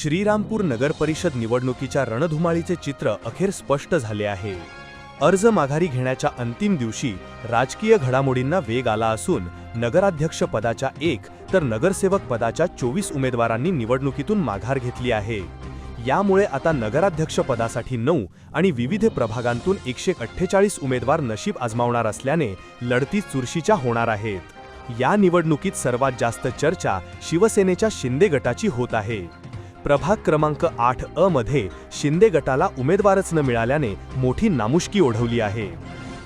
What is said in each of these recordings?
श्रीरामपूर नगर परिषद निवडणुकीच्या रणधुमाळीचे चित्र अखेर स्पष्ट झाले आहे. अर्ज माघारी घेण्याच्या अंतिम दिवशी राजकीय घडामोडींना वेग आला असून नगराध्यक्ष पदाच्या एक तर नगरसेवक पदाच्या चोवीस उमेदवारांनी निवडणुकीतून माघार घेतली आहे. यामुळे आता नगराध्यक्ष पदासाठी नऊ आणि विविध प्रभागांतून एकशे अठ्ठेचाळीस उमेदवार नशीब आजमावणार असल्याने लढती चुरशीच्या होणार आहेत. या निवडणुकीत सर्वात जास्त चर्चा शिवसेनेच्या शिंदे गटाची होत आहे. प्रभाग क्रमांक आठ अ मध्ये शिंदे गटाला उमेदवारच न मिळाल्याने मोठी नामुष्की ओढवली आहे.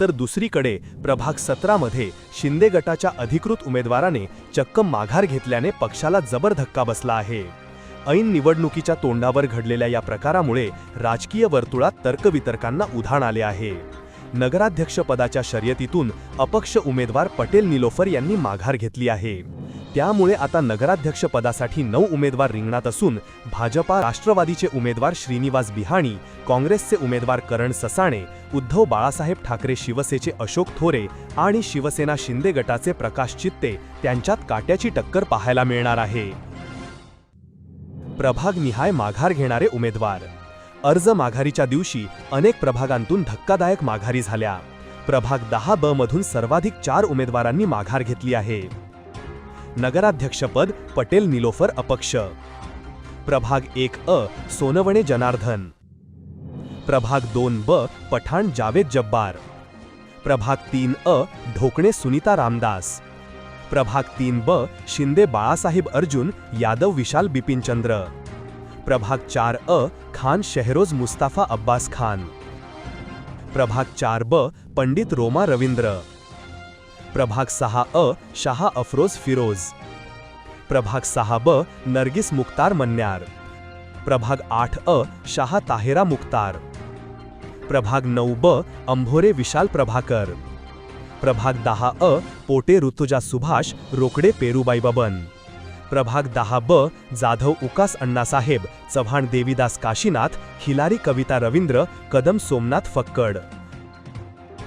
तर दुसरीकडे प्रभाग सतरामध्ये शिंदे गटाच्या अधिकृत उमेदवाराने चक्क माघार घेतल्याने पक्षाला जबर धक्का बसला आहे. ऐन निवडणुकीच्या तोंडावर घडलेल्या या प्रकारामुळे राजकीय वर्तुळात तर्कवितर्कांना उधाण आले आहे. नगराध्यक्षपदाच्या शर्यतीतून अपक्ष उमेदवार पटेल निलोफर यांनी माघार घेतली आहे. त्यामुळे आता नगराध्यक्षपदासाठी नऊ उमेदवार रिंगणात असून भाजपा राष्ट्रवादीचे उमेदवार श्रीनिवास बिहाणी काँग्रेसचे उमेदवार करण ससाणे उद्धव बाळासाहेब ठाकरे शिवसेचे अशोक थोरे आणि शिवसेना शिंदे गटाचे प्रकाश चित्ते त्यांच्यात काट्याची टक्कर पाहायला मिळणार आहे. प्रभागनिहाय माघार घेणारे उमेदवार. अर्ज माघारीच्या दिवशी अनेक प्रभागांतून धक्कादायक माघारी झाल्या. प्रभाग दहा ब मधून सर्वाधिक चार उमेदवारांनी माघार घेतली आहे. नगराध्यक्षपद पटेल निलोफर अपक्ष. प्रभाग एक अ, सोनवणे जनार्दन. प्रभाग दोन ब, पठाण जावेद जब्बार. प्रभाग तीन अ, ढोकणे सुनीता रामदास. प्रभाग तीन ब, शिंदे बाळासाहेब अर्जुन, यादव विशाल बिपिनचंद्र प्रभाग चार अ, खान शेहरोज मुस्ताफा अब्बास खान. प्रभाग चार ब, पंडित रोमा रवींद्र. प्रभाग सहा अ शाह अफरोज फिरोज. प्रभाग सहा ब नर्गिस मुक्तार मन्यार. प्रभाग आठ अ शाह ताहेरा मुक्तार प्रभाग नऊ ब अंभोरे विशाल प्रभाकर. प्रभाग दहा अ पोटे ऋतुजा सुभाष रोकडे पेरुबाई बबन. प्रभाग दहा ब जाधव उकास अण्णासाहेब चव्हाण देवीदास काशीनाथ खिलारी कविता रवींद्र कदम सोमनाथ फक्कड.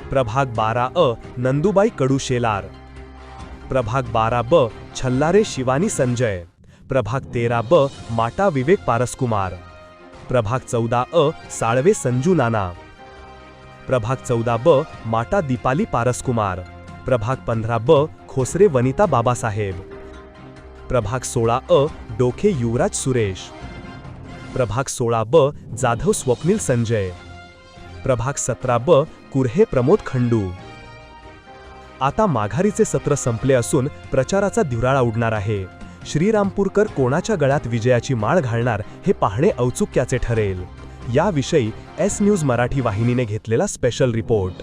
प्रभाग बारा अ नंदुबाई कडू शेलार प्रभाग बारा ब छल्लारे शिवानी संजय. प्रभाग तेरा ब माटा विवेक पारसकुमार. प्रभाग चौदा अ साळवे संजू नाना. प्रभाग चौदा ब माटा दीपाली पारसकुमार. प्रभाग पंधरा ब खोसरे वनिता बाबासाहेब. प्रभाग सोळा अ डोखे युवराज सुरेश. प्रभाग सोळा ब जाधव स्वप्नील संजय. प्रभाग सतरा ब कुर्हे प्रमोद खंडू. आता माघारीचे सत्र संपले असून प्रचाराचा धुराळा उडणार आहे. श्रीरामपूरकर कोणाच्या गळ्यात विजयाची माळ घालणार हे पाहणे औत्सुक्याचे ठरेल. याविषयी एस न्यूज मराठी वाहिनीने घेतलेला स्पेशल रिपोर्ट.